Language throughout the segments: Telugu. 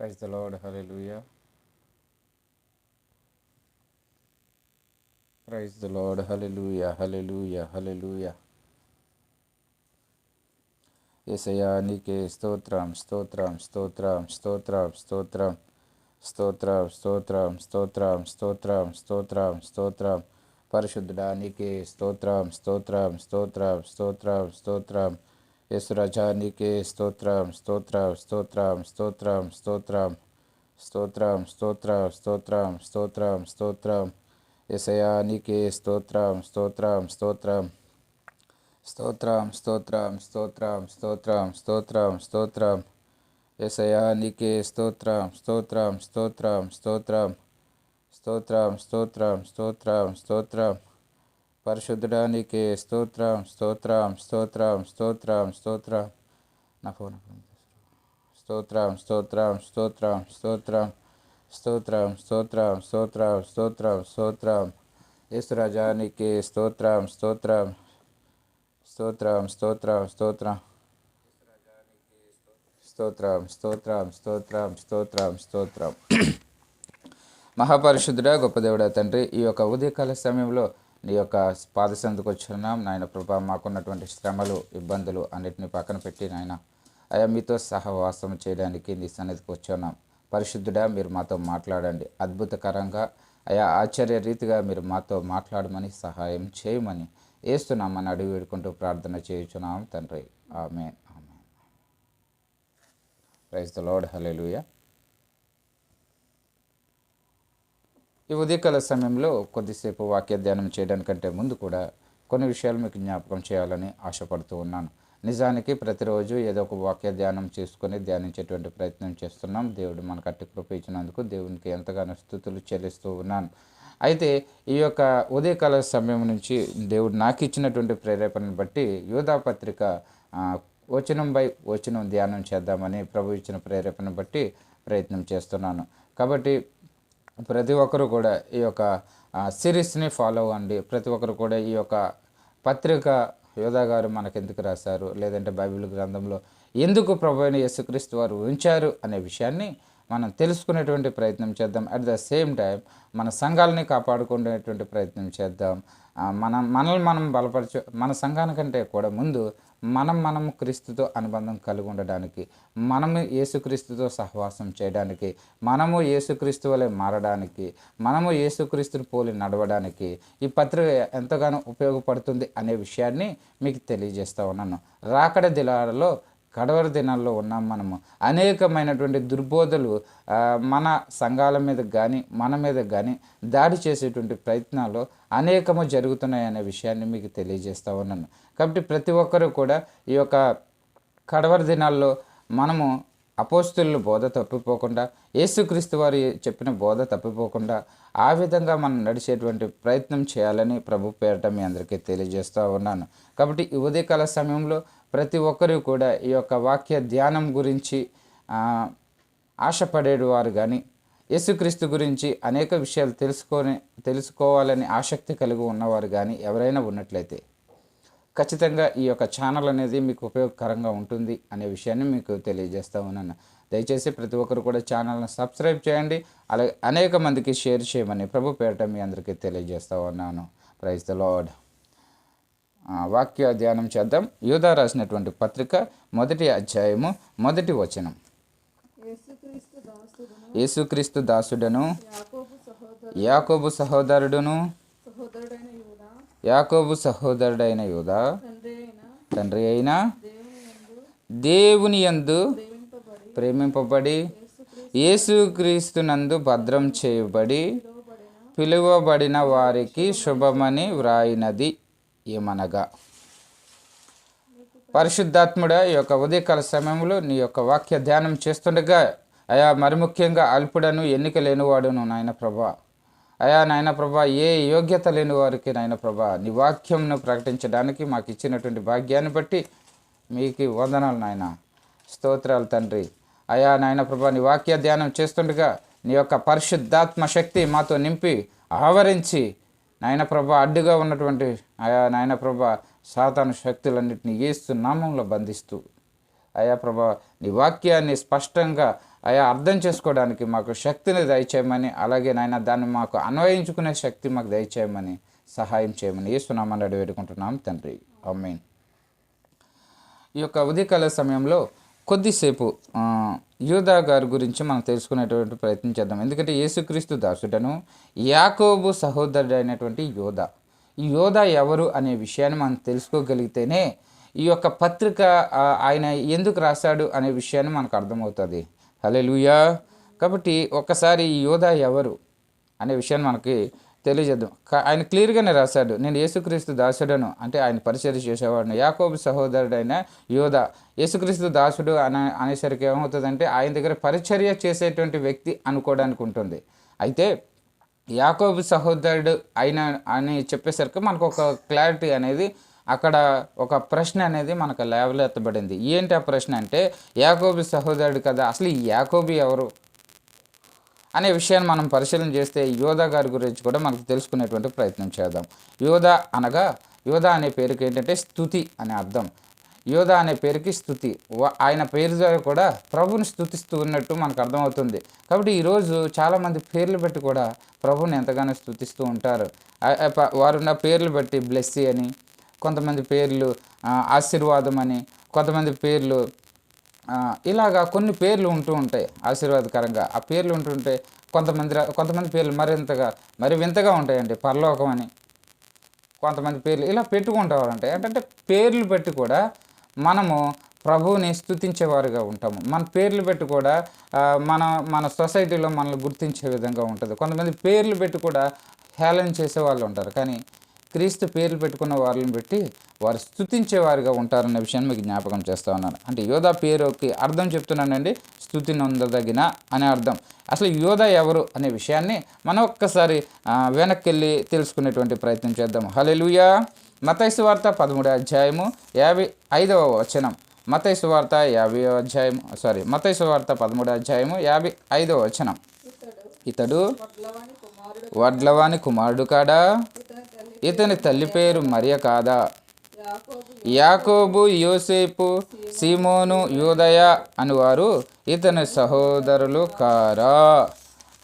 Praise the Lord. Hallelujah. Praise the Lord. Hallelujah. Hallelujah. Hallelujah. ఏసయ్యా నీకే స్తోత్రం స్తోత్రం స్తోత్రం స్తోత్రం స్తోత్రం స్తోత్రం స్తోత్రం స్తోత్రం స్తోత్రం స్తోత్రం స్తోత్రం పరిశుద్ధుడా నీకే స్తోత్రం స్తోత్రం స్తోత్రం స్తోత్రం స్తోత్రం యేసురాజా నీకే స్తోత్రం స్తోత్రం స్తోత్రం స్తోత్రం స్తోత్రం స్తోత్రం స్తోత్రం స్తోత్రం స్తోత్రం స్తోత్రం ఏసయ్యా నీకే స్తోత్రం స్తోత్రం స్తోత్రం స్తోత్రం స్తోత్రం స్తోత్రం స్తోత్రం స్తోత్రం స్తోత్రం ఏసయ్యా నీకే స్తోత్రం స్తోత్రం స్తోత్రం స్తోత్రం స్తోత్రం పరిశుద్ధుడానికి స్తోత్రం స్తోత్రం స్తోత్రం స్తోత్రం స్తోత్రం స్తోత్రం స్తోత్రం నా ఫోన్ స్తోత్రం స్తోత్రం స్తోత్రం స్తోత్రం స్తోత్రం స్తోత్రం స్తోత్రం స్తోత్రం స్తోత్రం యేసురాజా స్తోత్రం స్తోత్రం స్తోత్రం స్తోత్రం స్తోత్రం స్తోత్రం స్తోత్రం స్తోత్రం స్తోత్రం స్తోత్రం మహాపరిశుద్ధుడా గొప్ప దేవుడా తండ్రి ఈ యొక్క ఉదయకాల సమయంలో నీ యొక్క పాదసందుకు వచ్చున్నాం. నాయన ప్రభా మాకున్నటువంటి శ్రమలు ఇబ్బందులు అన్నిటిని పక్కన పెట్టి నాయన అయా మీతో సహవాసం చేయడానికి నీ సన్నిధికి వచ్చున్నాం. పరిశుద్ధుడా మీరు మాతో మాట్లాడండి. అద్భుతకరంగా అయా ఆశ్చర్య రీతిగా మీరు మాతో మాట్లాడమని సహాయం చేయమని వేస్తున్నామని అడిగి వేడుకుంటూ ప్రార్థన చేయుచున్నాం తండ్రి. ఆమె ఆమె ప్రైజ్ ద లార్డ్. హల్లెలూయా. ఈ ఉదయకాల సమయంలో కొద్దిసేపు వాక్య ధ్యానం చేయడానికంటే ముందు కూడా కొన్ని విషయాలు మీకు జ్ఞాపకం చేయాలని ఆశపడుతూ ఉన్నాను. నిజానికి ప్రతిరోజు ఏదో ఒక వాక్య ధ్యానం చేసుకొని ధ్యానించేటువంటి ప్రయత్నం చేస్తున్నాం. దేవుడు మనకు అట్టి కృప ఇచ్చినందుకు దేవునికి ఎంతగానో స్థుతులు చెల్లిస్తూ ఉన్నాను. అయితే ఈ యొక్క ఉదయకాల సమయం నుంచి దేవుడు నాకు ఇచ్చినటువంటి ప్రేరేపణను బట్టి యోధా పత్రిక వచనం బై వచనం ధ్యానం చేద్దామని ప్రభు ఇచ్చిన ప్రేరేపణ బట్టి ప్రయత్నం చేస్తున్నాను. కాబట్టి ప్రతి ఒక్కరు కూడా ఈ యొక్క సిరీస్ని ఫాలో అవ్వండి. ప్రతి ఒక్కరు కూడా ఈ యొక్క పత్రిక యోధా గారు మనకు ఎందుకు రాశారు? లేదంటే బైబిల్ గ్రంథంలో ఎందుకు ప్రభు అయిన యేసుక్రీస్తు వారు ఉంచారు అనే విషయాన్ని మనం తెలుసుకునేటువంటి ప్రయత్నం చేద్దాం. అట్ ద సేమ్ టైం మన సంఘాలని కాపాడుకునేటువంటి ప్రయత్నం చేద్దాం. మనం మనల్ని మనం బలపరచు మన సంఘానికంటే కూడా ముందు మనం మనం క్రీస్తుతో అనుబంధం కలిగి ఉండడానికి మనము యేసుక్రీస్తుతో సహవాసం చేయడానికి మనము యేసుక్రీస్తు వలె మారడానికి మనము యేసుక్రీస్తుని పోలి నడవడానికి ఈ పత్రిక ఎంతగానో ఉపయోగపడుతుంది అనే విషయాన్ని మీకు తెలియజేస్తూ ఉన్నాను. రాకడ దినాలలో కడవరి దినాల్లో ఉన్నాం మనము. అనేకమైనటువంటి దుర్బోధలు మన సంఘాల మీద కానీ మన మీద కానీ దాడి చేసేటువంటి ప్రయత్నాలు అనేకము జరుగుతున్నాయనే విషయాన్ని మీకు తెలియజేస్తూ ఉన్నాను. కాబట్టి ప్రతి ఒక్కరూ కూడా ఈ యొక్క కడవరి దినాల్లో మనము అపోస్తుల బోధ తప్పిపోకుండా యేసుక్రీస్తు వారి చెప్పిన బోధ తప్పిపోకుండా ఆ విధంగా మనం నడిచేటువంటి ప్రయత్నం చేయాలని ప్రభు పేరట మీ అందరికీ తెలియజేస్తూ ఉన్నాను. కాబట్టి ఈ ఉదయకాల సమయంలో ప్రతి ఒక్కరూ కూడా ఈ యొక్క వాక్య ధ్యానం గురించి ఆశపడేవారు కానీ యేసుక్రీస్తు గురించి అనేక విషయాలు తెలుసుకొని తెలుసుకోవాలని ఆసక్తి కలిగి ఉన్నవారు కానీ ఎవరైనా ఉన్నట్లయితే ఖచ్చితంగా ఈ యొక్క ఛానల్ అనేది మీకు ఉపయోగకరంగా ఉంటుంది అనే విషయాన్ని మీకు తెలియజేస్తా ఉన్నాను. దయచేసి ప్రతి ఒక్కరు కూడా ఛానల్ని సబ్స్క్రైబ్ చేయండి. అలాగే అనేక మందికి షేర్ చేయమని ప్రభు పేరట మీ అందరికీ తెలియజేస్తా ఉన్నాను. Praise the lord. వాక్య ధ్యానం చేద్దాం. యూదా రాసినటువంటి పత్రిక మొదటి అధ్యాయము మొదటి వచనం. యేసుక్రీస్తు దాసుడను యాకోబు సహోదరుడును యాకోబు సహోదరుడైన యూదా తండ్రి అయిన దేవుని యందు ప్రేమింపబడి యేసుక్రీస్తునందు భద్రం చేయబడి పిలువబడిన వారికి శుభమని వ్రాయినది. ఏమనగా? పరిశుద్ధాత్ముడ ఈ యొక్క ఉదయకాల సమయంలో నీ యొక్క వాక్య ధ్యానం చేస్తుండగా అయా మరి ముఖ్యంగా అల్పుడను ఎన్నిక లేనివాడును నాయన ప్రభా. అయా నాయన ప్రభా ఏ యోగ్యత లేని వారికి నాయన ప్రభా నీ వాక్యంను ప్రకటించడానికి మాకు ఇచ్చినటువంటి భాగ్యాన్ని బట్టి మీకు వందనాలు నాయన. స్తోత్రాలు తండ్రి. అయా నాయన ప్రభా నీ వాక్య ధ్యానం చేస్తుండగా నీ యొక్క పరిశుద్ధాత్మ శక్తి మాతో నింపి ఆవరించి నాయన ప్రభ అడ్డుగా ఉన్నటువంటి ఆయా నాయన ప్రభ సాతాను శక్తులన్నింటినీ ఏస్తు నామంలో బంధిస్తూ అయా ప్రభా నీ వాక్యాన్ని స్పష్టంగా అయా అర్థం చేసుకోవడానికి మాకు శక్తిని దయచేయమని అలాగే నాయన దాన్ని మాకు అన్వయించుకునే శక్తి మాకు దయచేయమని సహాయం చేయమని ఏ అడిగి వేడుకుంటున్నాం తండ్రి. అమ్మేన్ ఈ యొక్క ఉదయకాల సమయంలో కొద్దిసేపు యూదా గారి గురించి మనం తెలుసుకునేటువంటి ప్రయత్నం చేద్దాం. ఎందుకంటే యేసుక్రీస్తు దాసుడను యాకోబు సహోదరుడు అయినటువంటి యోధ ఈ యోధ ఎవరు అనే విషయాన్ని మనం తెలుసుకోగలిగితేనే ఈ యొక్క పత్రిక ఆయన ఎందుకు రాశాడు అనే విషయాన్ని మనకు అర్థమవుతుంది. హలే కాబట్టి ఒక్కసారి ఈ యోధ ఎవరు అనే విషయాన్ని మనకి తెలియజేద్దాం. ఆయన క్లియర్గానే రాశాడు నేను యేసుక్రీస్తు దాసుడను. అంటే ఆయన పరిచయం చేసేవాడిని. యాకోబు సహోదరుడైన యోధ యేసుక్రీస్తు దాసుడు అనే అనేసరికి ఏమవుతుందంటే ఆయన దగ్గర పరిచర్య చేసేటువంటి వ్యక్తి అనుకోవడానికి ఉంటుంది. అయితే యాకోబు సహోదరుడు అయిన అని చెప్పేసరికి మనకు ఒక క్లారిటీ అనేది అక్కడ ఒక ప్రశ్న అనేది మనకు లేవలెత్తబడింది ఏంటి ఆ ప్రశ్న అంటే యాకోబు సహోదరుడు కదా అసలు ఈ యాకోబు ఎవరు? అనే విషయాన్ని మనం పరిశీలన చేస్తే యోధా గారి గురించి కూడా మనకు తెలుసుకునేటువంటి ప్రయత్నం చేద్దాం. యోధ అనగా యోధ అనే పేరుకి ఏంటంటే స్థుతి అనే అర్థం. యోధ అనే పేరుకి స్థుతి. ఆయన పేరు ద్వారా కూడా ప్రభుని స్థుతిస్తూ ఉన్నట్టు మనకు అర్థమవుతుంది. కాబట్టి ఈరోజు చాలామంది పేర్లు పెట్టి కూడా ప్రభుని ఎంతగానో స్థుతిస్తూ ఉంటారు. వారున్న పేర్లు బట్టి బ్లెస్సీ అని కొంతమంది పేర్లు ఆశీర్వాదం అని కొంతమంది పేర్లు ఇలాగా కొన్ని పేర్లు ఉంటూ ఉంటాయి ఆశీర్వాదకరంగా. ఆ పేర్లు ఉంటుంటే కొంతమంది కొంతమంది పేర్లు మరింతగా మరి వింతగా ఉంటాయండి. పరలోకం అని. కొంతమంది పేర్లు ఇలా పెట్టుకుంటారు అంటే ఏంటంటే పేర్లు పెట్టి కూడా మనము ప్రభువుని స్థుతించేవారుగా ఉంటాము. మన పేర్లు పెట్టి కూడా మన మన సొసైటీలో మనల్ని గుర్తించే విధంగా ఉంటుంది. కొంతమంది పేర్లు పెట్టి కూడా హేళన చేసే వాళ్ళు ఉంటారు. కానీ క్రీస్తు పేర్లు పెట్టుకున్న వాళ్ళని పెట్టి వారు స్థుతించేవారుగా ఉంటారన్న విషయాన్ని మీకు జ్ఞాపకం చేస్తూ ఉన్నాను. అంటే యోధా పేరుకి అర్థం చెప్తున్నానండి స్థుతి నొందదగిన అనే అర్థం. అసలు యోధా ఎవరు అనే విషయాన్ని మనం ఒక్కసారి వెనక్కి వెళ్ళి తెలుసుకునేటువంటి ప్రయత్నం చేద్దాం. హలెలుయా మతైసు వార్త పదమూడో అధ్యాయము యాభై ఐదవ వచనం. మతైసు వార్త యాభై అధ్యాయం సారీ మతైసు వార్త పదమూడో అధ్యాయము యాభై ఐదవ వచనం. ఇతడు వడ్లవాని కుమారుడు కాడా? ఇతని తల్లి పేరు మరియ కాదా? యాకోబు యోసేపు సీమోను యూదయ అనువారు ఇతని సహోదరులు కారా?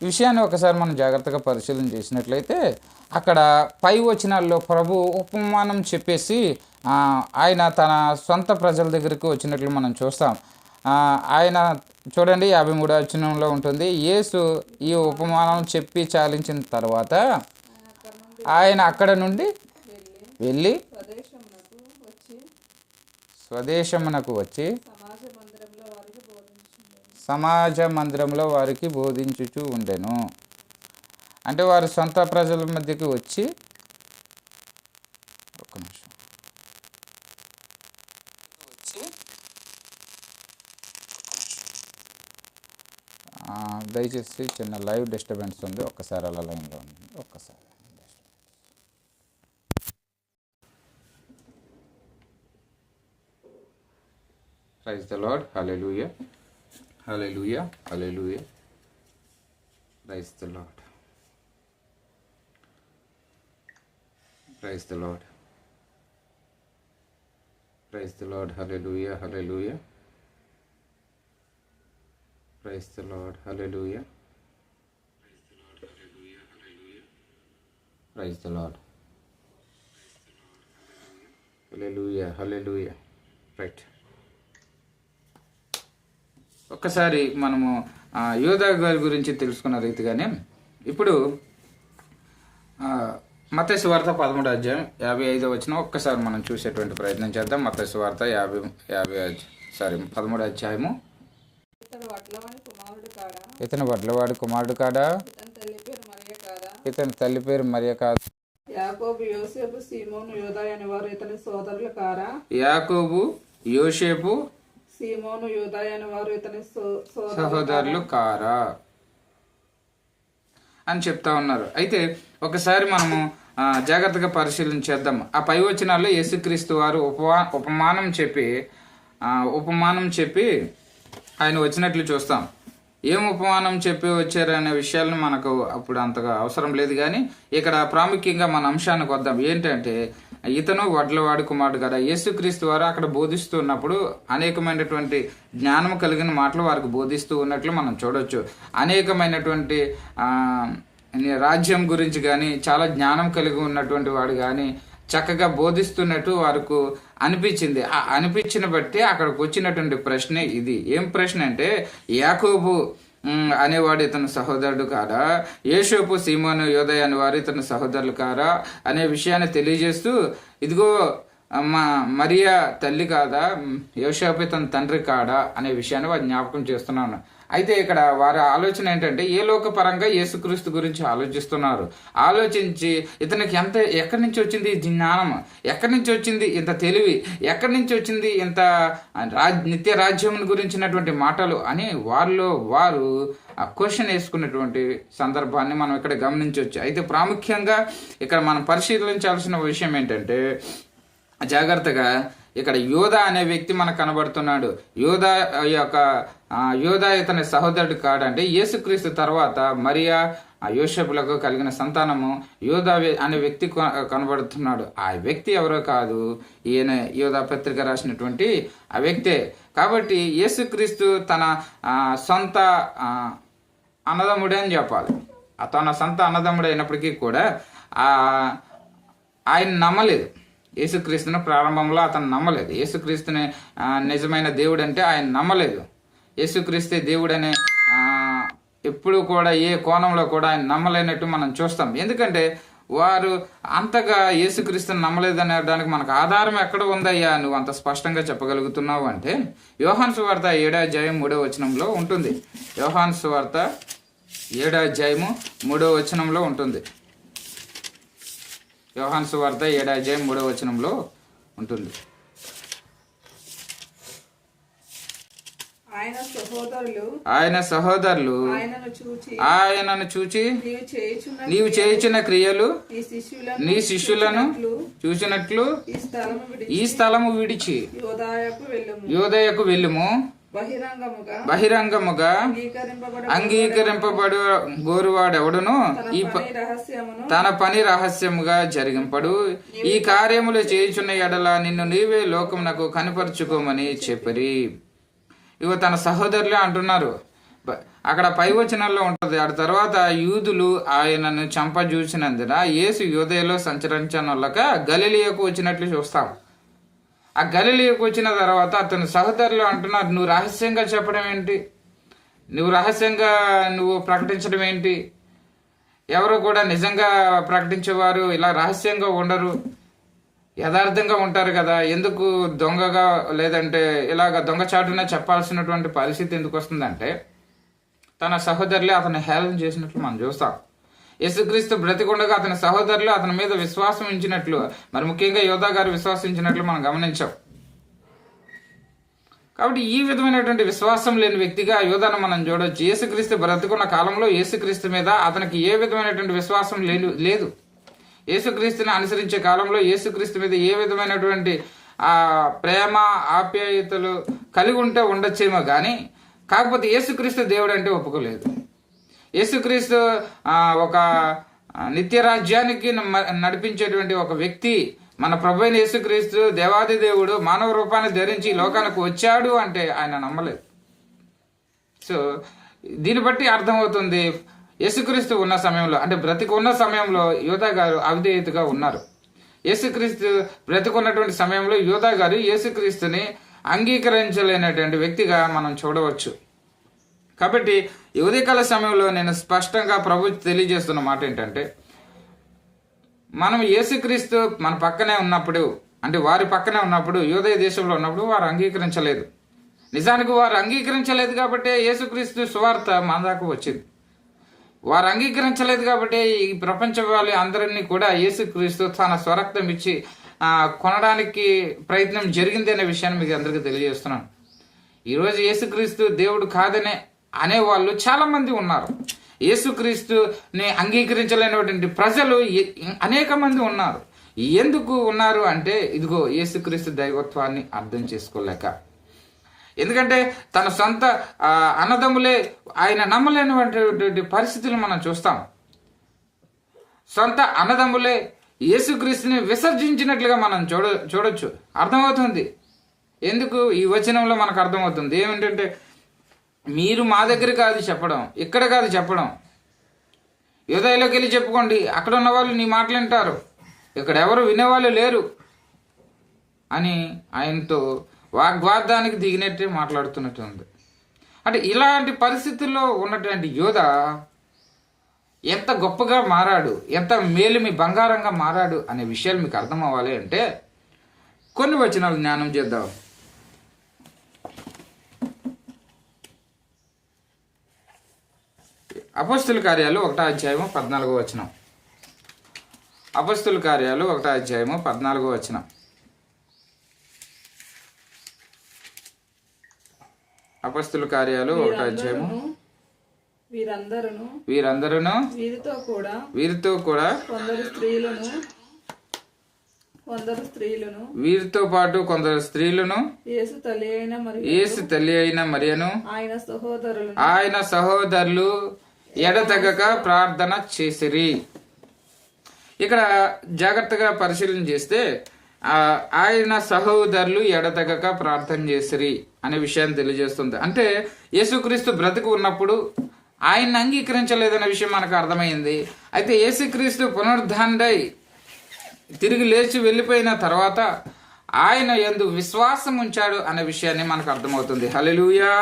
ఈ విషయాన్ని ఒకసారి మనం జాగ్రత్తగా పరిశీలన చేసినట్లయితే అక్కడ పై వచనాల్లో ప్రభు ఉపమానం చెప్పేసి ఆయన తన సొంత ప్రజల దగ్గరికి వచ్చినట్లు మనం చూస్తాం. ఆయన చూడండి యాభై మూడో వచనంలో ఉంటుంది యేసు ఈ ఉపమానం చెప్పి చాలించిన తర్వాత ఆయన అక్కడ నుండి వెళ్ళి స్వదేశమునకు వచ్చి వచ్చి సమాజ మందిరంలో వారికి బోధించుచు ఉండెను. అంటే వారి సొంత ప్రజల మధ్యకి వచ్చి ఒక్క నిమిషం. వచ్చి దయచేసి చిన్న లైవ్ డిస్టర్బెన్స్ ఉంది. ఒక్కసారి అలా లైన్లో ఉంది Praise the Lord. Hallelujah. Hallelujah. Hallelujah. Praise the Lord. Praise the Lord. Praise the Lord. Hallelujah. Hallelujah. Praise the Lord. Hallelujah. Praise the Lord. Hallelujah. Hallelujah. Right. ఒక్కసారి మనము యోధా గారి గురించి తెలుసుకున్న రీతిగానే ఇప్పుడు మతేసు వార్త పదమూడు అధ్యాయం యాభై ఐదో వచ్చిన ఒక్కసారి మనం చూసేటువంటి ప్రయత్నం చేద్దాం. మతేసు వార్త యాభై యాభై సారీ పదమూడు అధ్యాయము. ఇతను వడ్లవాడి కుమారుడు కాడా? ఇతని తల్లి పేరు మరియ కాదా? యాకోబు యోసేపు సీమోను అని వారు ఇతని సోదరులు కారా? యాకోబు యోషేపు సీమోను యోదాయ వారు ఇతని సహోదరులు కారా? అని చెప్తా ఉన్నారు. అయితే ఒకసారి మనము జాగ్రత్తగా పరిశీలన చేద్దాం. ఆ పై వచనాల్లో యేసుక్రీస్తు వారు ఉపవా ఉపమానం చెప్పి ఉపమానం చెప్పి ఆయన వచ్చినట్లు చూస్తాం. ఏం ఉపమానం చెప్పి వచ్చారు అనే విషయాలను మనకు అప్పుడు అంతగా అవసరం లేదు కానీ ఇక్కడ ప్రాముఖ్యంగా మన అంశానికి వద్దాం. ఏంటంటే ఇతను వడ్లవాడి కుమారుడు కదా. యేసుక్రీస్తు వారు అక్కడ బోధిస్తున్నప్పుడు అనేకమైనటువంటి జ్ఞానం కలిగిన మాటలు వారికి బోధిస్తూ ఉన్నట్లు మనం చూడొచ్చు. అనేకమైనటువంటి రాజ్యం గురించి కానీ చాలా జ్ఞానం కలిగి ఉన్నటువంటి వాడు కానీ చక్కగా బోధిస్తున్నట్టు వారికి అనిపించింది. ఆ అనిపించిన బట్టి అక్కడికి వచ్చినటువంటి ప్రశ్నే ఇది. ఏం ప్రశ్న అంటే యాకోబు అనేవాడు ఇతని సహోదరుడు కారా? యేషోపు సీమోను యోదయ అనేవారు ఇతని సహోదరులు కారా? అనే విషయాన్ని తెలియజేస్తూ ఇదిగో మా మరియా తల్లి కాదా? యోషోపు ఇతని తండ్రి కాడా? అనే విషయాన్ని వారు జ్ఞాపకం చేస్తున్నాను. అయితే ఇక్కడ వారి ఆలోచన ఏంటంటే ఏ లోకపరంగా యేసుక్రీస్తు గురించి ఆలోచిస్తున్నారు? ఆలోచించి ఇతనికి ఎంత ఎక్కడి నుంచి వచ్చింది ఈ జ్ఞానం? ఎక్కడి నుంచి వచ్చింది ఇంత తెలివి? ఎక్కడి నుంచి వచ్చింది ఇంత రాజ్ నిత్య రాజ్యం గురించినటువంటి మాటలు? అని వారిలో వారు ఆ క్వశ్చన్ వేసుకున్నటువంటి సందర్భాన్ని మనం ఇక్కడ గమనించవచ్చు. అయితే ప్రాముఖ్యంగా ఇక్కడ మనం పరిశీలించాల్సిన విషయం ఏంటంటే జాగ్రత్తగా ఇక్కడ యోధ అనే వ్యక్తి మనకు కనబడుతున్నాడు. యోధ యొక్క యోధా ఇతని సహోదరుడు కాడంటే యేసుక్రీస్తు తర్వాత మరియా ఆ యోషపులకు కలిగిన సంతానము యోధా అనే వ్యక్తి కనబడుతున్నాడు. ఆ వ్యక్తి ఎవరో కాదు. ఈయన యోధా పత్రిక రాసినటువంటి ఆ వ్యక్తే. కాబట్టి యేసుక్రీస్తు తన సొంత అన్నదమ్ముడే అని చెప్పాలి. తన సొంత అన్నదమ్ముడు అయినప్పటికీ కూడా ఆ ఆయన నమ్మలేదు. యేసుక్రీస్తుని ప్రారంభంలో అతను నమ్మలేదు. యేసుక్రీస్తుని నిజమైన దేవుడు అంటే ఆయన నమ్మలేదు. యేసుక్రీస్తే దేవుడనే ఎప్పుడు కూడా ఏ కోణంలో కూడా ఆయన నమ్మలేనట్టు మనం చూస్తాం. ఎందుకంటే వారు అంతగా యేసుక్రీస్తుని నమ్మలేదనడానికి మనకు ఆధారం ఎక్కడ ఉందయ్యా? నువ్వు అంత స్పష్టంగా చెప్పగలుగుతున్నావు అంటే యోహాన్ సువార్త ఏడా జయం మూడో వచనంలో ఉంటుంది. యోహాన్ సువార్త ఏడా జయము మూడో వచనంలో ఉంటుంది. యోహాన్ సువార్త ఏడా జయం మూడో వచనంలో ఉంటుంది. ఆయన సహోదరులు ఆయన సహోదరులు ఆయనను చూచి నీవు చేయుచున్న క్రియలు నీ శిష్యులను చూసినట్లు ఈ స్థలము విడిచి యోదాయకు వెళ్ళము. బహిరంగముగా అంగీకరింపబడ గోరువాడెవడును? ఈ తన పని రహస్యముగా జరిగింపడు. ఈ కార్యములు చేయుచున్న ఎడల నిన్ను నీవే లోకమునకు కనపరుచుకోమని చెప్పరి. ఇగో తన సహోదరులే అంటున్నారు. అక్కడ పై వచనంలో ఉంటుంది. ఆ తర్వాత యూదులు ఆయనను చంపజూచినందున యేసు యూదయలో సంచరించనులక గలిలియకు వచ్చినట్లు చూస్తాం. ఆ గలిలియకు వచ్చిన తర్వాత అతను సహోదరులు అంటున్నారు నువ్వు రహస్యంగా చెప్పడం ఏంటి? నువ్వు రహస్యంగా నువ్వు ప్రకటించడం ఏంటి? ఎవరు కూడా నిజంగా ప్రకటించేవారు ఇలా రహస్యంగా ఉండరు. యథార్థంగా ఉంటారు కదా? ఎందుకు దొంగగా లేదంటే ఇలాగ దొంగచాటున చెప్పాల్సినటువంటి పరిస్థితి ఎందుకు వస్తుందంటే తన సహోదరులే అతను హేళన చేసినట్లు మనం చూస్తాం. యేసుక్రీస్తు బ్రతికుండగా అతని సహోదరులు అతని మీద విశ్వాసం ఉంచినట్లు మరి ముఖ్యంగా యోధా గారు విశ్వాసించినట్లు మనం గమనించాం. కాబట్టి ఈ విధమైనటువంటి విశ్వాసం లేని వ్యక్తిగా యోధాను మనం చూడవచ్చు యేసుక్రీస్తు బ్రతుకున్న కాలంలో యేసుక్రీస్తు మీద అతనికి ఏ విధమైనటువంటి విశ్వాసం లేని లేదు. యేసుక్రీస్తుని అనుసరించే కాలంలో యేసుక్రీస్తు మీద ఏ విధమైనటువంటి ఆ ప్రేమ ఆప్యాయతలు కలిగి ఉంటే ఉండొచ్చేమో కానీ కాకపోతే యేసుక్రీస్తు దేవుడు అంటే ఒప్పుకోలేదు. యేసుక్రీస్తు ఒక నిత్య రాజ్యానికి నడిపించేటువంటి ఒక వ్యక్తి మన ప్రభు అయిన యేసుక్రీస్తు దేవాది దేవుడు మానవ రూపాన్ని ధరించి ఈ లోకానికి వచ్చాడు అంటే ఆయన నమ్మలేదు. సో దీన్ని బట్టి అర్థమవుతుంది యేసుక్రీస్తు ఉన్న సమయంలో అంటే బ్రతికి ఉన్న సమయంలో యోధా గారు అవిధేయతగా ఉన్నారు. యేసుక్రీస్తు బ్రతికున్నటువంటి సమయంలో యోధా గారు యేసుక్రీస్తుని అంగీకరించలేనటువంటి వ్యక్తిగా మనం చూడవచ్చు. కాబట్టి ఈ ఉదయకాల సమయంలో నేను స్పష్టంగా ప్రభు తెలియజేస్తున్న మాట ఏంటంటే మనం యేసుక్రీస్తు మన పక్కనే ఉన్నప్పుడు అంటే వారి పక్కనే ఉన్నప్పుడు యోదయ దేశంలో ఉన్నప్పుడు వారు అంగీకరించలేదు. నిజానికి వారు అంగీకరించలేదు కాబట్టి యేసుక్రీస్తు సువార్త మన దాకా వచ్చింది. వారు అంగీకరించలేదు కాబట్టి ఈ ప్రపంచ వాళ్ళు అందరినీ కూడా యేసుక్రీస్తు తన స్వరక్తం ఇచ్చి కొనడానికి ప్రయత్నం జరిగింది అనే విషయాన్ని మీకు అందరికీ తెలియజేస్తున్నాను. ఈరోజు యేసుక్రీస్తు దేవుడు కాదనే అనేవాళ్ళు చాలామంది ఉన్నారు. యేసుక్రీస్తుని అంగీకరించలేనటువంటి ప్రజలు అనేక మంది ఉన్నారు. ఎందుకు ఉన్నారు అంటే ఇదిగో యేసుక్రీస్తు దైవత్వాన్ని అర్థం చేసుకోలేక. ఎందుకంటే తన సొంత అన్నదమ్ములే ఆయన నమ్మలేనటువంటి పరిస్థితులు మనం చూస్తాం. సొంత అన్నదమ్ములే యేసుక్రీస్తుని విసర్జించినట్లుగా మనం చూడ చూడొచ్చు. అర్థమవుతుంది? ఎందుకు ఈ వచనంలో మనకు అర్థమవుతుంది? ఏమిటంటే మీరు మా దగ్గర కాదు చెప్పడం ఇక్కడ కాదు చెప్పడం. యోదయలోకి వెళ్ళి చెప్పుకోండి అక్కడ ఉన్న వాళ్ళు నీ మాటలు వింటారు. ఇక్కడ ఎవరు వినేవాళ్ళు లేరు అని ఆయనతో వాగ్వాదానికి దిగినట్టే మాట్లాడుతున్నట్టు ఉంది. అంటే ఇలాంటి పరిస్థితుల్లో ఉన్నటువంటి యోధ ఎంత గొప్పగా మారాడు ఎంత మేలుమి బంగారంగా మారాడు అనే విషయాలు మీకు అర్థం అవ్వాలి అంటే కొన్ని వచనాలు జ్ఞానం చేద్దాం. అపస్తుల కార్యాలు ఒకటో అధ్యాయము పద్నాలుగో వచనం. అపస్తుల కార్యాలు ఒకటో అధ్యాయము పద్నాలుగో వచనం. అపస్తుల కార్యాలు ఒకటో అధ్యాయము. వీరందరూ వీరందరూ వీరితో కూడా వీరితో కూడా కొందరు స్త్రీలను కొందరు స్త్రీలను వీరితో పాటు కొందరు స్త్రీలను యేసు తల్లి అయిన మరియు ఏసు తల్లి అయిన మరియను ఆయన సహోదరులను ఆయన సహోదరులు ఎడతెగక ప్రార్థన చేసిరి. ఇక్కడ జాగ్రత్తగా పరిశీలన చేస్తే ఆయన సహోదరులు ఎడతెగక ప్రార్థన చేసిరి. అనే విషయాన్ని తెలియజేస్తుంది. అంటే యేసుక్రీస్తు బ్రతుకు ఉన్నప్పుడు ఆయన్ని అంగీకరించలేదనే విషయం మనకు అర్థమైంది. అయితే యేసుక్రీస్తు పునరుద్ధాండై తిరిగి లేచి వెళ్ళిపోయిన తర్వాత ఆయన ఎందు విశ్వాసం ఉంచాడు అనే విషయాన్ని మనకు అర్థమవుతుంది. హల్లెలూయా!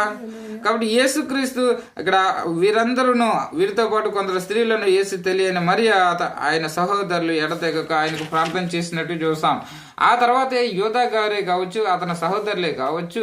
కాబట్టి యేసుక్రీస్తు ఇక్కడ వీరందరూ వీరితో పాటు కొందరు స్త్రీలను యేసు తెలియని మరి ఆయన సహోదరులు ఎడతెగక ఆయనకు ప్రార్థన చేసినట్టు చూస్తాం ఆ తర్వాత యోధా గారే కావచ్చు అతని సహోదరులే కావచ్చు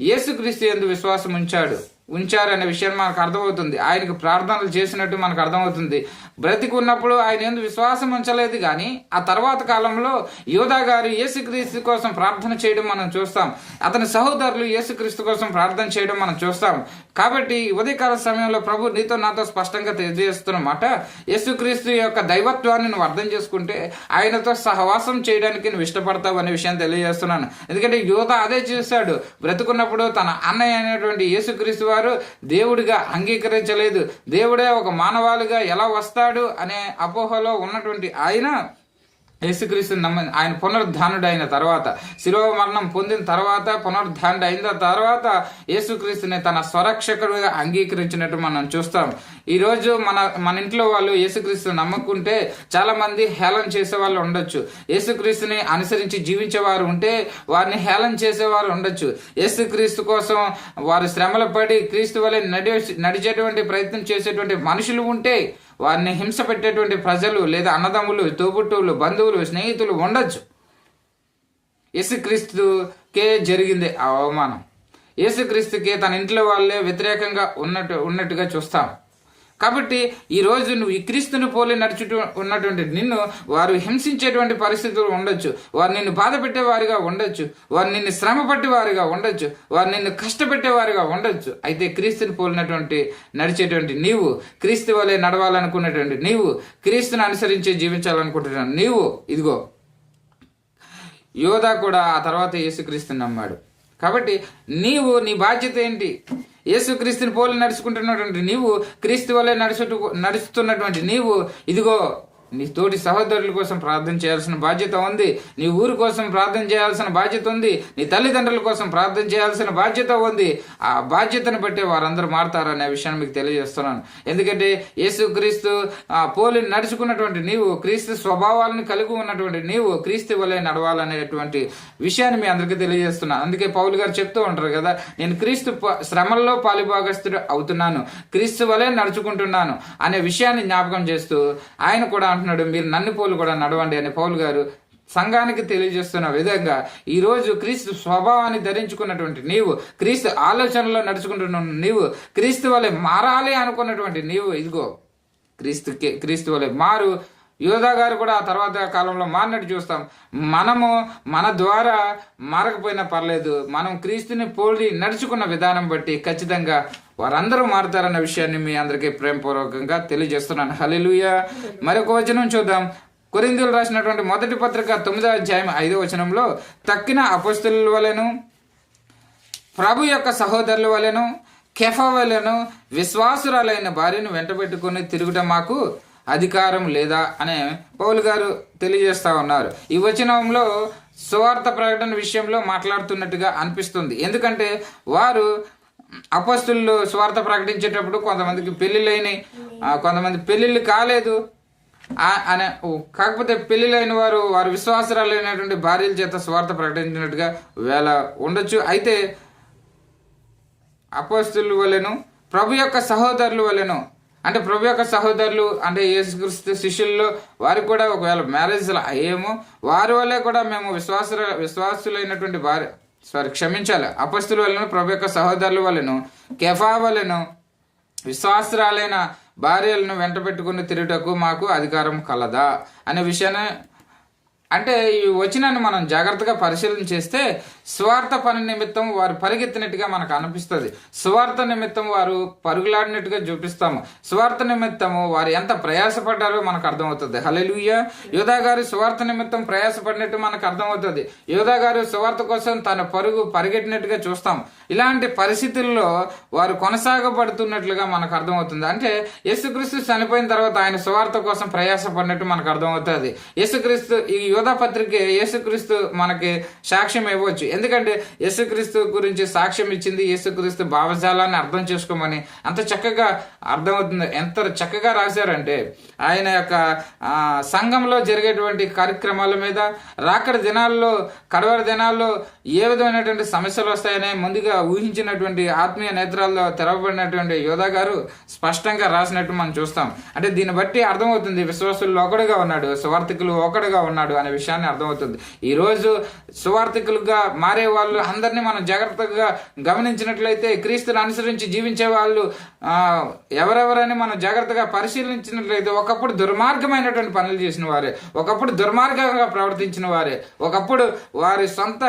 యేసుక్రీస్తు ఎందు విశ్వాసం ఉంచాడు. ఉంచారనే విషయం మనకు అర్థమవుతుంది. ఆయనకు ప్రార్థనలు చేసినట్టు మనకు అర్థమవుతుంది. బ్రతికి ఉన్నప్పుడు ఆయన ఎందుకు విశ్వాసం ఉంచలేదు కానీ ఆ తర్వాత కాలంలో యోధా గారు యేసుక్రీస్తు కోసం ప్రార్థన చేయడం మనం చూస్తాం. అతని సహోదరులు యేసుక్రీస్తు కోసం ప్రార్థన చేయడం మనం చూస్తాం. కాబట్టి ఉదయకాల సమయంలో ప్రభు నీతో నాతో స్పష్టంగా తెలియజేస్తున్నమాట యేసుక్రీస్తు యొక్క దైవత్వాన్ని నువ్వు అర్థం చేసుకుంటే ఆయనతో సహవాసం చేయడానికి నువ్వు ఇష్టపడతావు అనే విషయం తెలియజేస్తున్నాను. ఎందుకంటే యోధ అదే చేశాడు. బ్రతుకున్నప్పుడు తన అన్నయ్య అనేటువంటి యేసుక్రీస్తు వారు దేవుడిగా అంగీకరించలేదు. దేవుడే ఒక మానవాళిగా ఎలా వస్తాడు? అనే అపోహలో ఉన్నటువంటి ఆయన యేసుక్రీస్తుని నమ్మ ఆయన పునరుద్ధానుడు అయిన తర్వాత శిలువ మరణం పొందిన తర్వాత పునరుద్ధానుడు అయిన తర్వాత యేసుక్రీస్తుని తన స్వరక్షకుడిగా అంగీకరించినట్టు మనం చూస్తాం. ఈరోజు మన మన ఇంట్లో వాళ్ళు యేసుక్రీస్తుని నమ్మకుంటే చాలా మంది హేళన చేసే వాళ్ళు ఉండొచ్చు. యేసుక్రీస్తుని అనుసరించి జీవించేవారు ఉంటే వారిని హేళన చేసేవారు ఉండొచ్చు. యేసుక్రీస్తు కోసం వారు శ్రమలు పడి క్రీస్తు వలె నడి నడిచేటువంటి ప్రయత్నం చేసేటువంటి మనుషులు ఉంటే వారిని హింస పెట్టేటువంటి ప్రజలు లేదా అన్నదమ్ములు తోబుట్టువులు బంధువులు స్నేహితులు ఉండొచ్చు. యేసుక్రీస్తుకే జరిగింది ఆ అవమానం. యేసుక్రీస్తుకే తన ఇంట్లో వాళ్ళే వ్యతిరేకంగా ఉన్నట్టు ఉన్నట్టుగా చూస్తాం. కాబట్టి ఈ రోజు నువ్వు ఈ క్రీస్తుని పోలి నడుచుతూ ఉన్నటువంటి నిన్ను వారు హింసించేటువంటి పరిస్థితులు ఉండొచ్చు. వారు నిన్ను బాధ పెట్టేవారిగా ఉండొచ్చు. వారు నిన్ను శ్రమ పట్టేవారిగా ఉండొచ్చు. వారు నిన్ను కష్టపెట్టేవారిగా ఉండొచ్చు. అయితే క్రీస్తుని పోలినటువంటి నడిచేటువంటి నీవు క్రీస్తు వలె నడవాలనుకున్నటువంటి నీవు క్రీస్తుని అనుసరించి జీవించాలనుకుంటున్నాను నీవు ఇదిగో. యోధా కూడా ఆ తర్వాత యేసుక్రీస్తుని నమ్మాడు. కాబట్టి నీవు నీ బాధ్యత ఏంటి? యేసుక్రీస్తుని పోలి నడుచుకుంటున్నటువంటి నీవు క్రీస్తు వలె నడుచుటు నడుస్తున్నటువంటి నీవు ఇదిగో నీ తోటి సహోదరుల కోసం ప్రార్థన చేయాల్సిన బాధ్యత ఉంది. నీ ఊరు కోసం ప్రార్థన చేయాల్సిన బాధ్యత ఉంది. నీ తల్లిదండ్రుల కోసం ప్రార్థన చేయాల్సిన బాధ్యత ఉంది. ఆ బాధ్యతను బట్టి వారందరూ మారుతారనే విషయాన్ని మీకు తెలియజేస్తున్నాను. ఎందుకంటే యేసుక్రీస్తు ఆ పోలి నడుచుకున్నటువంటి నీవు క్రీస్తు స్వభావాలను కలిగి ఉన్నటువంటి నీవు క్రీస్తు వలె నడవాలనేటువంటి విషయాన్ని మీ అందరికీ తెలియజేస్తున్నాను. అందుకే పౌలు గారు చెప్తూ ఉంటారు కదా నేను క్రీస్తు ప- శ్రమల్లో పాలిభాగస్తుడు అవుతున్నాను. క్రీస్తు వలె నడుచుకుంటున్నాను అనే విషయాన్ని జ్ఞాపకం చేస్తూ ఆయన కూడా అంటున్నాడు మీరు నన్ను పోలు కూడా నడవండి అని పౌలు గారు సంఘానికి తెలియజేస్తున్న విధంగా ఈ రోజు క్రీస్తు స్వభావాన్ని ధరించుకున్నటువంటి నీవు క్రీస్తు ఆలోచనలో నడుచుకుంటున్న నీవు క్రీస్తు వలె మారాలి అనుకున్నటువంటి నీవు ఇదిగో క్రీస్తు క్రీస్తు వలె మారు యోధా గారు కూడా ఆ తర్వాత కాలంలో మారినట్టు చూస్తాం. మనము మన ద్వారా మారకపోయినా పర్లేదు. మనం క్రీస్తుని పోలి నడుచుకున్న విధానం బట్టి ఖచ్చితంగా వారందరూ మారుతారన్న విషయాన్ని మీ అందరికీ ప్రేమపూర్వకంగా తెలియజేస్తున్నాను. హల్లెలూయా. మరొక వచనం చూద్దాం. కొరిందులు రాసినటువంటి మొదటి పత్రిక తొమ్మిదో అధ్యాయం ఐదో వచనంలో తక్కిన అపస్తుల వలెను ప్రభు యొక్క సహోదరుల వలెను కెఫా వలెను విశ్వాసురాలైన భార్యను వెంటబెట్టుకుని తిరుగుట మాకు అధికారం లేదా అనే పౌలు గారు తెలియజేస్తా ఉన్నారు. ఈ వచనంలో సువార్త ప్రకటన విషయంలో మాట్లాడుతున్నట్టుగా అనిపిస్తుంది. ఎందుకంటే వారు అపస్తులు స్వార్థ ప్రకటించేటప్పుడు కొంతమందికి పెళ్ళిళ్ళైనాయి కొంతమంది పెళ్ళిళ్ళు కాలేదు. అనే కాకపోతే పెళ్ళిళ్ళైన వారు వారు విశ్వాసరాలైనటువంటి భార్యల చేత స్వార్థ ప్రకటించినట్టుగా వేళ ఉండొచ్చు. అయితే అపస్తులు వలెను ప్రభు యొక్క సహోదరుల వలెను అంటే ప్రభు యొక్క సహోదరులు అంటే యేసుక్రీస్తు శిష్యుల్లో వారికి కూడా ఒకవేళ మ్యారేజ్ అయ్యేమో వారి వల్లే కూడా మేము విశ్వాస విశ్వాసులైనటువంటి వారి సారీ క్షమించాలి. అపస్తుల వలన ప్రభు యొక్క సహోదరుల వలెను కెఫా వలన విశ్వాసరాలైన భార్యలను వెంట పెట్టుకుని తిరుగుటకు మాకు అధికారం కలదా అనే విషయాన్ని అంటే ఈ వచనాన్ని మనం జాగ్రత్తగా పరిశీలన చేస్తే స్వార్థ పని నిమిత్తం వారు పరిగెత్తినట్టుగా మనకు అనిపిస్తుంది. స్వార్థ నిమిత్తం వారు పరుగులాడినట్టుగా చూపిస్తాము. స్వార్థ నిమిత్తము వారు ఎంత ప్రయాసపడ్డారో మనకు అర్థమవుతుంది. హలెలుయ్య యోధా గారు స్వార్థ నిమిత్తం ప్రయాసపడినట్టు మనకు అర్థమవుతుంది. యోధా గారు స్వార్థ కోసం తన పరుగు పరిగెట్టినట్టుగా చూస్తాం. ఇలాంటి పరిస్థితుల్లో వారు కొనసాగబడుతున్నట్లుగా మనకు అర్థమవుతుంది. అంటే యేసుక్రీస్తు చనిపోయిన తర్వాత ఆయన స్వార్థ కోసం ప్రయాసపడినట్టు మనకు అర్థమవుతుంది. యేసుక్రీస్తు ఈ యోధా పత్రిక యేసుక్రీస్తు మనకి సాక్ష్యం ఇవ్వచ్చు. ఎందుకంటే యేసుక్రీస్తు గురించి సాక్ష్యం ఇచ్చింది యేసుక్రీస్తు భావజాలాన్ని అర్థం చేసుకోమని అంత చక్కగా అర్థమవుతుంది. ఎంత చక్కగా రాశారంటే ఆయన యొక్క సంఘంలో జరిగేటువంటి కార్యక్రమాల మీద రాకడ దినాల్లో కడవర దినాల్లో ఏ విధమైనటువంటి సమస్యలు వస్తాయని ముందుగా ఊహించినటువంటి ఆత్మీయ నేత్రాల్లో తెరవబడినటువంటి యోధా గారు స్పష్టంగా రాసినట్టు మనం చూస్తాం. అంటే దీన్ని బట్టి అర్థమవుతుంది. విశ్వాసుల్లో ఒకడుగా ఉన్నాడు స్వార్థికులు ఒకడుగా ఉన్నాడు అనే విషయాన్ని అర్థమవుతుంది. ఈరోజు సువార్థికులుగా మారే వాళ్ళు అందరినీ మనం జాగ్రత్తగా గమనించినట్లయితే క్రీస్తుని అనుసరించి జీవించే వాళ్ళు ఎవరెవరని మనం జాగ్రత్తగా పరిశీలించినట్లయితే ఒకప్పుడు దుర్మార్గమైనటువంటి పనులు చేసిన వారే ఒకప్పుడు దుర్మార్గంగా ప్రవర్తించిన వారే ఒకప్పుడు వారి సొంత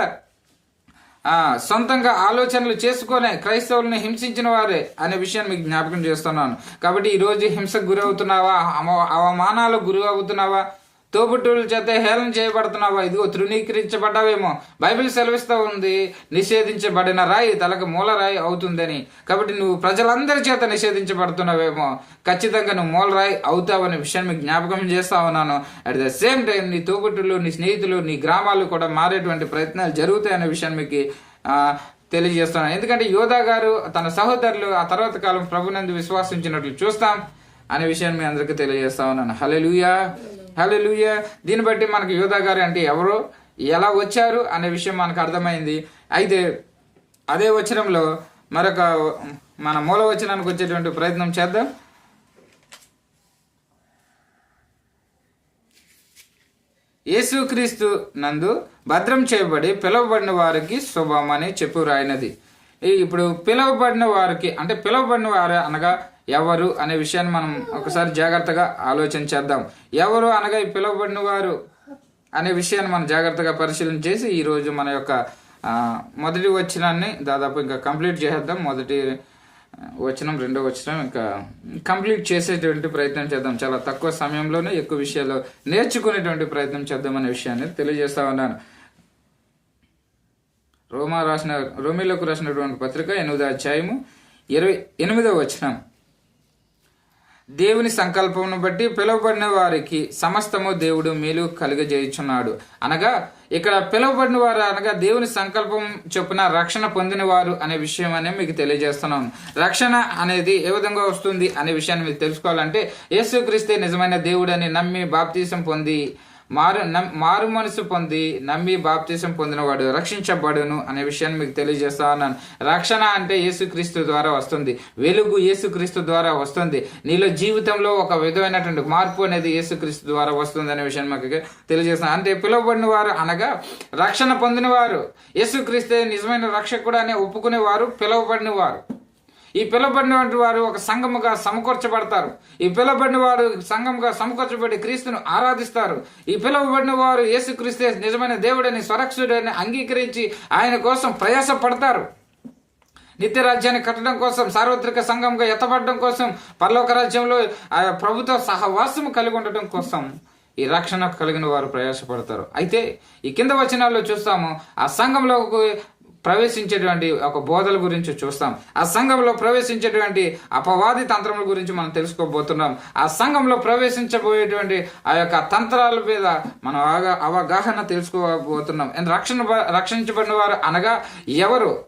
సొంతంగా ఆలోచనలు చేసుకొని క్రైస్తవుల్ని హింసించిన వారే అనే విషయాన్ని మీకు జ్ఞాపకం చేస్తున్నాను. కాబట్టి ఈ రోజు హింసకు గురి అవుతున్నావా అవమానాలకు గురి అవుతున్నావా తోబుట్టుల చేత హేళన చేయబడుతున్నావా? ఇదిగో తృణీకరించబడ్డావేమో. బైబిల్ సెలవిస్తూ ఉంది నిషేధించబడిన రాయి తలకు మూలరాయి అవుతుందని. కాబట్టి నువ్వు ప్రజలందరి చేత నిషేధించబడుతున్నావేమో. ఖచ్చితంగా నువ్వు మూలరాయి అవుతావనే విషయాన్ని మీకు జ్ఞాపకం చేస్తా ఉన్నాను. అట్ ద సేమ్ టైం నీ తోబుట్టులు నీ స్నేహితులు నీ గ్రామాలు కూడా మారేటువంటి ప్రయత్నాలు జరుగుతాయనే విషయాన్ని మీకు తెలియజేస్తున్నాను. ఎందుకంటే యోధా గారు తన సహోదరులు ఆ తర్వాత కాలం ప్రభునందు విశ్వాసించినట్లు చూస్తాం అనే విషయాన్ని మీ అందరికీ తెలియజేస్తా ఉన్నాను. హలెలుయా హలెలుయా దీన్ని బట్టి మనకి యోధా గారు అంటే ఎవరు ఎలా వచ్చారు అనే విషయం మనకు అర్థమైంది. అయితే అదే వచనంలో మరొక మన మూల వచనానికి వచ్చేటువంటి ప్రయత్నం చేద్దాం. యేసుక్రీస్తు నందు భద్రం చేయబడి పిలువబడిన వారికి శుభం అని చెప్పు రాయినది ఇప్పుడు పిలువబడిన వారికి అంటే పిలువబడిన వారు అనగా ఎవరు అనే విషయాన్ని మనం ఒకసారి జాగ్రత్తగా ఆలోచన చేద్దాం. ఎవరు అనగా పిలువబడిన వారు అనే విషయాన్ని మనం జాగ్రత్తగా పరిశీలన చేసి ఈరోజు మన యొక్క మొదటి వచనాన్ని దాదాపు ఇంకా కంప్లీట్ చేసేద్దాం. మొదటి వచనం రెండో వచనం ఇంకా కంప్లీట్ చేసేటువంటి ప్రయత్నం చేద్దాం. చాలా తక్కువ సమయంలోనే ఎక్కువ విషయాలు నేర్చుకునేటువంటి ప్రయత్నం చేద్దాం అనే విషయాన్ని తెలియజేస్తా ఉన్నాను. రోమా రాసిన రోమిలకు రాసినటువంటి పత్రిక ఎనిమిదో అధ్యాయము ఇరవై ఎనిమిదో వచనం. దేవుని సంకల్పమును బట్టి పిలువబడిన వారికి సమస్తము దేవుడు మేలు కలుగజేయుచున్నాడు. అనగా ఇక్కడ పిలువబడిన వారు అనగా దేవుని సంకల్పం చొప్పున రక్షణ పొందిన వారు అనే విషయం అనే మీకు తెలియజేస్తున్నాను రక్షణ అనేది ఏ విధంగా వస్తుంది అనే విషయాన్ని మీకు తెలుసుకోవాలంటే యేసుక్రీస్తే నిజమైన దేవుడని నమ్మి బాప్తీసం పొంది మారు నమ్- మారు మనసు పొంది నమ్మి బాప్తీసం పొందినవాడు రక్షించబడును అనే విషయాన్ని మీకు తెలియజేస్తా ఉన్నాను రక్షణ అంటే యేసుక్రీస్తు ద్వారా వస్తుంది. వెలుగు యేసుక్రీస్తు ద్వారా వస్తుంది. నీలో జీవితంలో ఒక విధమైనటువంటి మార్పు అనేది యేసుక్రీస్తు ద్వారా వస్తుంది అనే విషయాన్ని మాకు తెలియజేస్తాను అంటే పిలువబడిన వారు అనగా రక్షణ పొందినవారు. యేసుక్రీస్తే నిజమైన రక్షకుడు అనే ఒప్పుకునేవారు పిలువబడిన వారు ఈ పిలువబడినటువంటి వారు ఒక సంఘముగా సమకూర్చబడతారు. ఈ పిలబడిన వారు సంఘముగా సమకూర్చబడి క్రీస్తును ఆరాధిస్తారు. ఈ పిలువబడిన వారు యేసుక్రీస్తే నిజమైన దేవుడని స్వరక్షుడని అంగీకరించి ఆయన కోసం ప్రయాసపడతారు. నిత్య రాజ్యాన్ని కట్టడం కోసం సార్వత్రిక సంఘంగా ఎత్తబడడం కోసం పర్లోక రాజ్యంలో ఆ ప్రభుత్వ సహవాసము కలిగి ఉండటం కోసం ఈ రక్షణ కలిగిన వారు ప్రయాసపడతారు. అయితే ఈ కింద వచనాల్లో చూస్తాము ఆ సంఘంలో ప్రవేశించేటువంటి ఒక బోధల గురించి చూస్తాం. ఆ సంఘంలో ప్రవేశించేటువంటి అపవాది తంత్రముల గురించి మనం తెలుసుకోబోతున్నాం. ఆ సంఘంలో ప్రవేశించబోయేటువంటి ఆ యొక్క తంత్రాల మీద మనం అవగాహన తెలుసుకోబోతున్నాం. రక్షణ రక్షించబడిన వారు అనగా ఎవరు?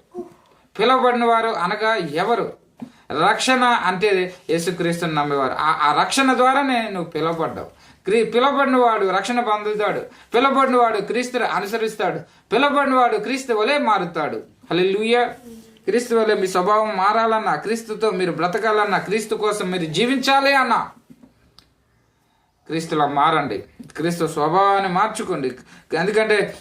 పిలువబడిన వారు అనగా ఎవరు? రక్షణ అంటే యేసుక్రీస్తుని నమ్మేవారు. ఆ ఆ రక్షణ ద్వారానే నువ్వు పిలువబడ్డావు. క్రీ పిలువబడిన వాడు రక్షణ పొందుతాడు. పిలబడినవాడు క్రీస్తుని అనుసరిస్తాడు. పిలబడినవాడు క్రీస్తు వలె మారుతాడు. హల్లెలూయా. క్రీస్తు వలె మీ స్వభావం మారాలన్నా క్రీస్తుతో మీరు బ్రతకాలన్నా క్రీస్తు కోసం మీరు జీవించాలి అన్నా. క్రీస్తులా మారండి. క్రీస్తు స్వభావాన్ని మార్చుకోండి. ఎందుకంటే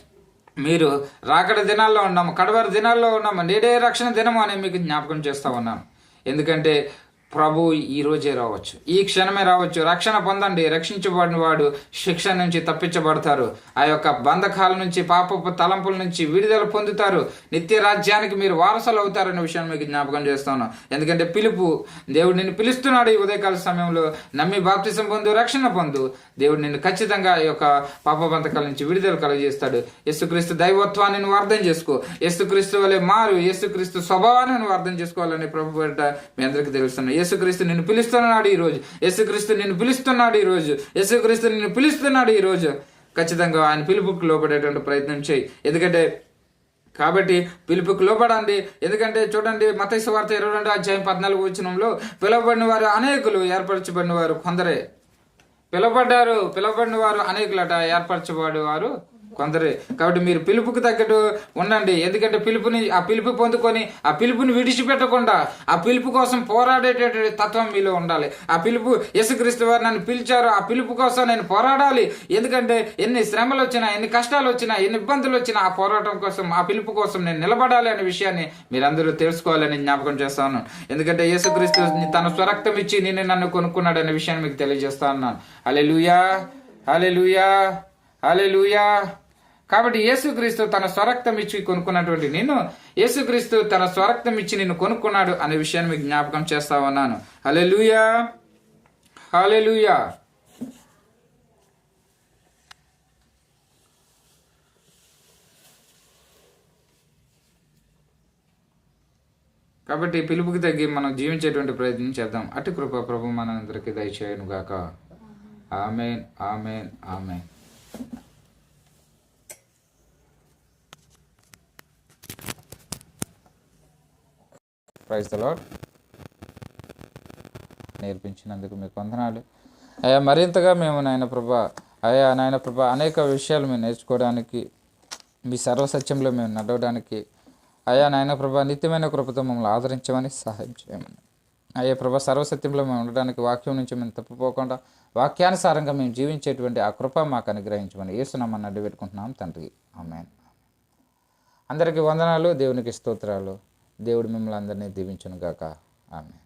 మీరు రాకడ దినాల్లో ఉన్నాము కడవరి దినాల్లో ఉన్నాము నేడే రక్షణ దినము అని మీకు జ్ఞాపకం చేస్తా ఉన్నాను. ఎందుకంటే ప్రభు ఈ రోజే రావచ్చు. ఈ క్షణమే రావచ్చు. రక్షణ పొందండి. రక్షించబడిన వాడు శిక్ష నుంచి తప్పించబడతారు. ఆ యొక్క బంధకాల నుంచి పాపపు తలంపుల నుంచి విడుదల పొందుతారు. నిత్య రాజ్యానికి మీరు వారసులు అవుతారనే విషయాన్ని మీకు జ్ఞాపకం చేస్తాను. ఎందుకంటే పిలుపు దేవుడు నిన్ను పిలుస్తున్నాడు ఈ ఉదయకాల సమయంలో. నమ్మి బాప్తిసం పొందు రక్షణ పొందు. దేవుడు నిన్ను ఖచ్చితంగా ఈ యొక్క పాప బంధకాల నుంచి విడుదల కలుగజేస్తాడు. యేసుక్రీస్తు దైవత్వాన్ని నువ్వు అర్థం చేసుకో. యేసుక్రీస్తు వలె మారు. యేసుక్రీస్తు స్వభావాన్ని నువ్వు అర్థం చేసుకోవాలని ప్రభు పేరిట మీ అందరికీ తెలుస్తున్నాను. యేసుక్రీస్తు నిన్ను పిలుస్తున్నాడు ఈ రోజు యేసుక్రీస్తు నిన్ను పిలుస్తున్నాడు ఈ రోజు యేసుక్రీస్తు నిన్ను పిలుస్తున్నాడు ఈ రోజు ఖచ్చితంగా ఆయన పిలుపుకు లోపడేటువంటి ప్రయత్నం చేయి. ఎందుకంటే కాబట్టి పిలుపుకు లోపడండి ఎందుకంటే చూడండి మతైసు వార్త ఇరవై రెండు అధ్యాయం పద్నాలుగు వచ్చినంలో పిలువబడిన వారు అనేకులు ఏర్పరచబడిన వారు కొందరే. పిలువబడ్డారు పిలువబడిన వారు అనేకులట ఏర్పరచబడి వారు కొందరు. కాబట్టి మీరు పిలుపుకు తగ్గట్టు ఉండండి. ఎందుకంటే పిలుపుని ఆ పిలుపు పొందుకొని ఆ పిలుపుని విడిచిపెట్టకుండా ఆ పిలుపు కోసం పోరాడేటటువంటి తత్వం మీలో ఉండాలి. ఆ పిలుపు యేసుక్రీస్తు వారు నన్ను పిలిచారు. ఆ పిలుపు కోసం నేను పోరాడాలి. ఎందుకంటే ఎన్ని శ్రమలు వచ్చినా ఎన్ని కష్టాలు వచ్చినా ఎన్ని ఇబ్బందులు వచ్చినా ఆ పోరాటం కోసం ఆ పిలుపు కోసం నేను నిలబడాలి అనే విషయాన్ని మీరందరూ తెలుసుకోవాలని జ్ఞాపకం చేస్తాను ఎందుకంటే యేసుక్రీస్తు తన స్వరక్తం ఇచ్చి నేను నన్ను కొనుక్కున్నాడు అనే విషయాన్ని మీకు తెలియజేస్తా ఉన్నాను. అలే లూయా అలే లూయా అలే లూయా కాబట్టి యేసుక్రీస్తు తన స్వరక్తం ఇచ్చి కొనుక్కున్నటువంటి నేను యేసుక్రీస్తు తన స్వరక్తం ఇచ్చి నిన్ను కొనుక్కున్నాడు అనే విషయాన్ని మీకు జ్ఞాపకం చేస్తా ఉన్నాను. హలే లూయా హలే లూయా కాబట్టి పిలుపుకి తగ్గి మనం జీవించేటువంటి ప్రయత్నం చేద్దాం. అటు కృప ప్రభు మనందరికీ దయచేయను గాక amen amen amen. Praise the నేర్పించినందుకు మీకు వందనాలు. అయ్యా మరింతగా మేము నాయన ప్రభా అయ్యా నాయన ప్రభా అనేక విషయాలు మేము నేర్చుకోవడానికి మీ సర్వసత్యంలో మేము నడవడానికి అయ్యా నాయన ప్రభా నిత్యమైన కృపతో మమ్మల్ని ఆదరించమని సహాయం చేయమని. అయ్యా ప్రభా సర్వసత్యంలో మేము ఉండడానికి వాక్యం నుంచి మేము తప్పిపోకుండా వాక్యానుసారంగా మేము జీవించేటువంటి ఆ కృప మాకు అనుగ్రహించమని ఏసునామని అడ్డు పెట్టుకుంటున్నాం తండ్రి. ఆమెన్. అందరికీ వందనాలు దేవునికి స్తోత్రాలు. దేవుడు మిమ్మల్ని అందరినీ దీవించును గాక ఆమె